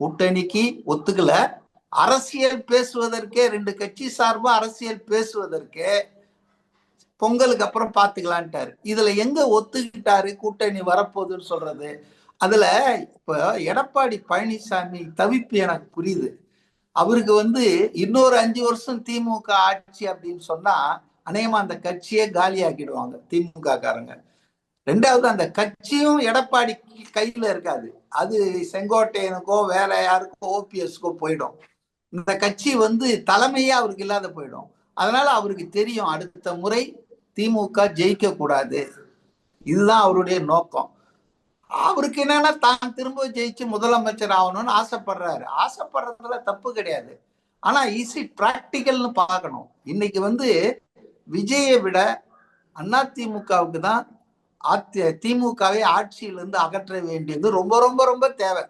கூட்டணிக்கு ஒத்துக்கல. அரசியல் பேசுவதற்கே ரெண்டு கட்சி சார்பா அரசியல் பேசுவதற்கே பொங்கலுக்கு அப்புறம் பாத்துக்கலான்ட்டாரு. இதுல எங்க ஒத்துக்கிட்டாரு? கூட்டணி வரப்போகுதுன்னு சொல்றது. அதுல இப்ப எடப்பாடி பழனிசாமி தவிப்பு எனக்கு புரியுது. அவருக்கு வந்து இன்னொரு அஞ்சு வருஷம் திமுக ஆட்சி அப்படின்னு சொன்னா அநேகமா அந்த கட்சியே காலியாக்கிடுவாங்க திமுக காரங்க ரெண்டாவது அந்த கட்சியும் எடப்பாடி கையில இருக்காது. அது செங்கோட்டையனுக்கோ வேற யாருக்கோ ஓபிஎஸ்க்கோ போயிடும். இந்த கட்சி வந்து தலைமையே அவருக்கு இல்லாத போயிடும். அதனால அவருக்கு தெரியும் அடுத்த முறை திமுக ஜெயிக்க கூடாது. இதுதான் அவருடைய நோக்கம். அவருக்கு என்னன்னா தான் திரும்ப ஜெயிச்சு முதலமைச்சர் ஆகணும்னு ஆசைப்படுறாரு. ஆசைப்படுறதுல தப்பு கிடையாது. ஆனா ஈஸி பிராக்டிக்கல்னு பார்க்கணும். இன்னைக்கு வந்து விஜயை விட அதிமுகவுக்கு தான் அதி திமுகவை ஆட்சியிலிருந்து அகற்ற வேண்டியது ரொம்ப ரொம்ப ரொம்ப தேவை.